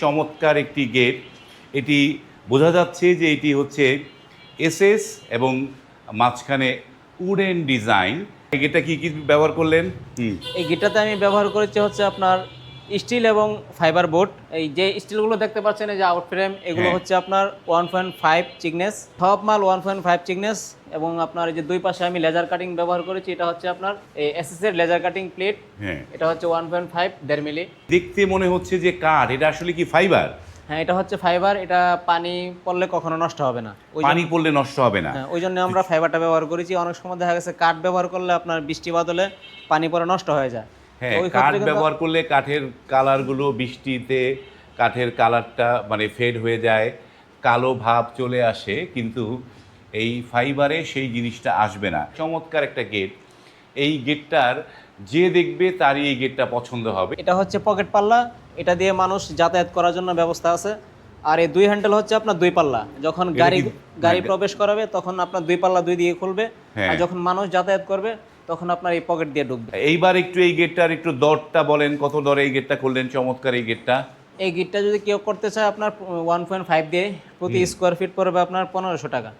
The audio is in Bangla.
চমৎকার একটি গেট। এটি বোঝা যাচ্ছে যে এটি হচ্ছে এসএস এবং মাঝখানে উডেন ডিজাইন। এই গেটটা কি কি ব্যবহার করলেন? এই গেটটাতে আমি ব্যবহার করেছি হচ্ছে আপনার স্টিল এবং ফাইবার বোর্ড। এই যে স্টিলগুলো দেখতে পাচ্ছেন এই যে আউট ফ্রেম এগুলো হ্যাঁ। হচ্ছে আপনার ওয়ান পয়েন্ট ফাইভ চিকনেস। সব মাল ওয়ান পয়েন্ট ফাইভ চিকনেস এবং আপনার এই যে দুই পাশে আমি লেজার কাটিং ব্যবহার করেছি এটা হচ্ছে আপনার এই এসএস এর লেজার কাটিং প্লেট। হ্যাঁ। এটা হচ্ছে ওয়ান পয়েন্ট ফাইভ দেড় মিলি। দেখতে মনে হচ্ছে যে কাঠ এটা আসলে কি ফাইবার? হ্যাঁ এটা হচ্ছে ফাইবার এটা পানি পড়লে কখনো নষ্ট হবে না। ওই পানি পড়লে নষ্ট হবে না। হ্যাঁ, ওই জন্য আমরা ফাইবারটা ব্যবহার করেছি। অনেক সময় দেখা গেছে কাঠ ব্যবহার করলে আপনার বৃষ্টি বাদলে পানি পরে নষ্ট হয়ে যায়। হ্যাঁ কাঠ ব্যবহার করলে কাঠের কালারগুলো বৃষ্টিতে কাঠের কালারটা মানে ফেড হয়ে যায় কালো ভাব চলে আসে কিন্তু এই ফাইবারে সেই জিনিসটা আসবে না। চমৎকার একটা গেট এই গেটটার যে দেখবে তারই এই গেটটা পছন্দ হবে। এটা হচ্ছে পকেট পাল্লা এটা দিয়ে মানুষ যাতায়াত করার জন্য ব্যবস্থা আছে। আর এই দুই হ্যান্ডেল হচ্ছে আপনার দুই পাল্লা। যখন গাড়ি গাড়ি হ্যাঁ, প্রবেশ করাবে তখন আপনার দুই পাল্লা দুই দিয়ে খুলবে। হ্যাঁ। আর যখন মানুষ যাতায়াত করবে তখন আপনার এই পকেট দিয়ে ঢুকবে এইবার একটু এই গেটটার একটু দরটা বলেন কত দরে এই গেটটা করলেন চমৎকার এই গেটটা এই গেটটা যদি কেউ করতে চায় আপনার ওয়ান পয়েন্ট ফাইভ দিয়ে প্রতি স্কোয়ার ফিট পড়বে আপনার পনেরোশো টাকা।